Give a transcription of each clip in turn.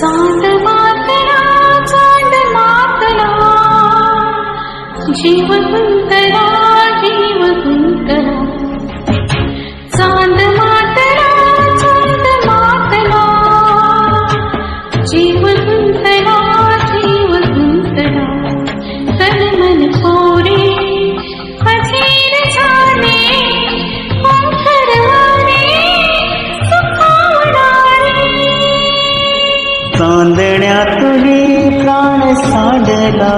चांद मातला चांद मातला जीव चांदण्यातही प्राण सांडला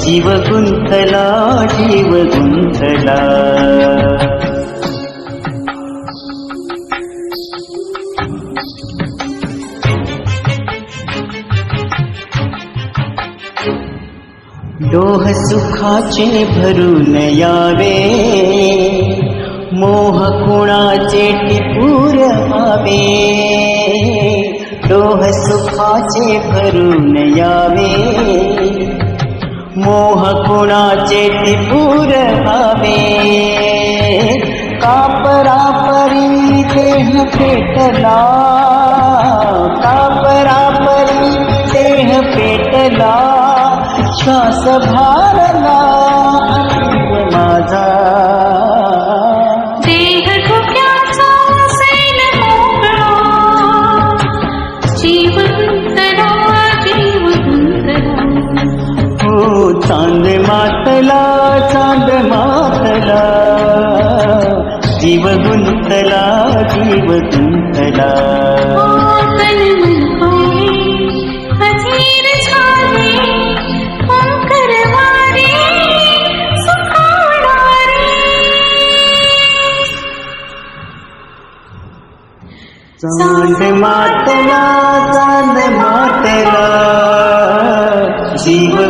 जीव गुंतला जीव गुंतला डोह सुखाचे भरून यावे. मोह कुणाचे टिपूर हवे डोह सुखाचे भरून यावे. मोह कुणाचे टिपूर व्हावे कापरापरी देह पेटला कापरापरी देह पेटला श्वास भारला. मातला चांद मातला. जीव गुंतला जीव गुंतला चांद मातला चांद मातला. जीव